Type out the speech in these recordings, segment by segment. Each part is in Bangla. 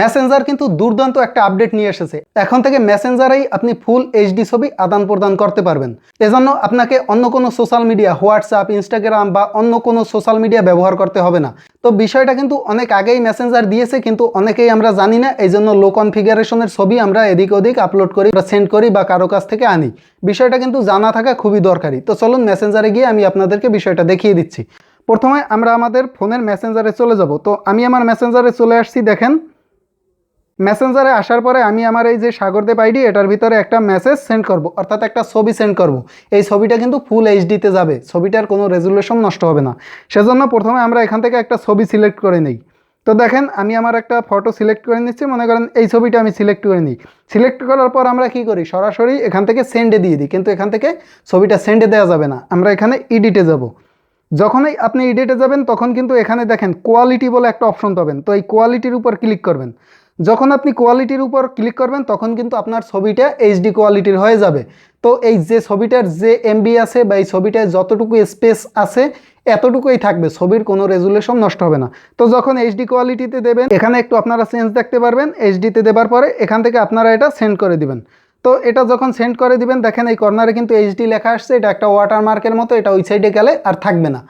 মেসেঞ্জার কিন্তু দুর্দান্ত একটা আপডেট নিয়ে এসেছে। এখন থেকে মেসেঞ্জারেই আপনি ফুল এইচডি ছবি আদান প্রদান করতে পারবেন। এজন্য আপনাকে অন্য কোনো সোশ্যাল মিডিয়া হোয়াটসঅ্যাপ ইনস্টাগ্রাম বা অন্য কোনো সোশ্যাল মিডিয়া ব্যবহার করতে হবে না। তো বিষয়টা কিন্তু অনেক আগেই মেসেঞ্জার দিয়েছে, কিন্তু অনেকেই আমরা জানি না এই জন্য লো কনফিগারেশনের ছবি আমরা এদিক ওদিক আপলোড করি বা সেন্ড করি বা কারও কাছ থেকে আনি। বিষয়টা কিন্তু জানা থাকা খুবই দরকারি। তো চলুন মেসেঞ্জারে গিয়ে আমি আপনাদেরকে বিষয়টা দেখিয়ে দিচ্ছি। প্রথমে আমরা আমাদের ফোনের মেসেঞ্জারে চলে যাব। তো আমি আমার মেসেঞ্জারে চলে আসছি, দেখেন। মেসেঞ্জারে আসার পরে আমি আমার এই যে সাগরদেব আইডি এটার ভিতরে একটা মেসেজ সেন্ড করব। অর্থাৎ একটা ছবি সেন্ড করব। এই ছবিটা কিন্তু ফুল এইচডিতে যাবে। ছবিটার কোনো রেজুলেশন নষ্ট হবে না। সেজন্য প্রথমে আমরা এখান থেকে একটা ছবি সিলেক্ট করে নিই। তো দেখেন, আমি আমার একটা ফটো সিলেক্ট করে নিচ্ছি। মনে করেন, এই ছবিটা আমি সিলেক্ট করে নিই। সিলেক্ট করার পর আমরা কি করি? সরাসরি এখান থেকে সেন্ডে দিয়ে দিই। কিন্তু এখান থেকে ছবিটা সেন্ডে দেওয়া যাবে না। আমরা এখানে ইডিটে যাব। যখনই আপনি এডিটে যাবেন, তখন কিন্তু এখানে দেখেন কোয়ালিটি বলে একটা অপশন পাবেন। তো এই কোয়ালিটির উপর ক্লিক করবেন। যখন আপনি কোয়ালিটির উপর ক্লিক করবেন, তখন কিন্তু আপনার ছবিটা এইচডি কোয়ালিটির হয়ে যাবে। তো এই যে ছবিটার যে এমবি আছে বা এই ছবিটায় যতটুকু স্পেস আছে, এতটুকুই থাকবে। ছবির কোনো রেজুলেশন নষ্ট হবে না। তো যখন এইচডি কোয়ালিটিতে দেবেন, এখানে একটু আপনারা চেঞ্জ দেখতে পারবেন। এইচডিতে দেওয়ার পরে এখান থেকে আপনারা এটা সেন্ড করে দিবেন। তো এটা যখন সেন্ড করে দিবেন, দেখেন এই কর্নারে কিন্তু এইচডি লেখা আসছে, এটা একটা ওয়াটার মার্কের মতো, এটা ওই সাইডে গেলে আর থাকবে না।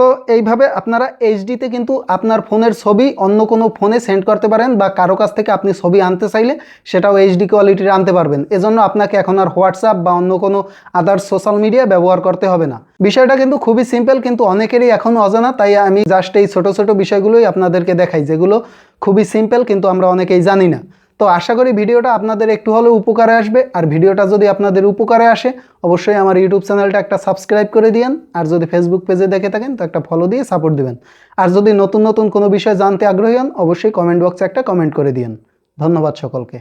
তো এইভাবে আপনারা এইচডিতে কিন্তু আপনার ফোনের ছবি অন্য কোনো ফোনে সেন্ড করতে পারেন বা কারও কাছ থেকে আপনি ছবি আনতে চাইলে সেটাও এইচডি কোয়ালিটির আনতে পারবেন। এজন্য আপনাকে এখন আর হোয়াটসঅ্যাপ বা অন্য কোনো আদার্স সোশ্যাল মিডিয়া ব্যবহার করতে হবে না। বিষয়টা কিন্তু খুবই সিম্পল কিন্তু অনেকেরই এখনও অজানা, তাই আমি জাস্ট এই ছোটো ছোটো বিষয়গুলোই আপনাদেরকে দেখাই, যেগুলো খুবই সিম্পল কিন্তু আমরা অনেকেই জানি না। তো আশা করি ভিডিওটা আপনাদের একটু হলেও উপকারে আসবে। আর ভিডিওটা যদি আপনাদের উপকারে আসে, অবশ্যই আমার ইউটিউব চ্যানেলটা একটা সাবস্ক্রাইব করে দিয়েন। আর যদি ফেসবুক পেজে দেখে থাকেন, তো একটা ফলো দিয়ে সাপোর্ট দিবেন। আর যদি নতুন নতুন কোনো বিষয় জানতে আগ্রহী হন, অবশ্যই কমেন্ট বক্সে একটা কমেন্ট করে দিয়েন। ধন্যবাদ সকলকে।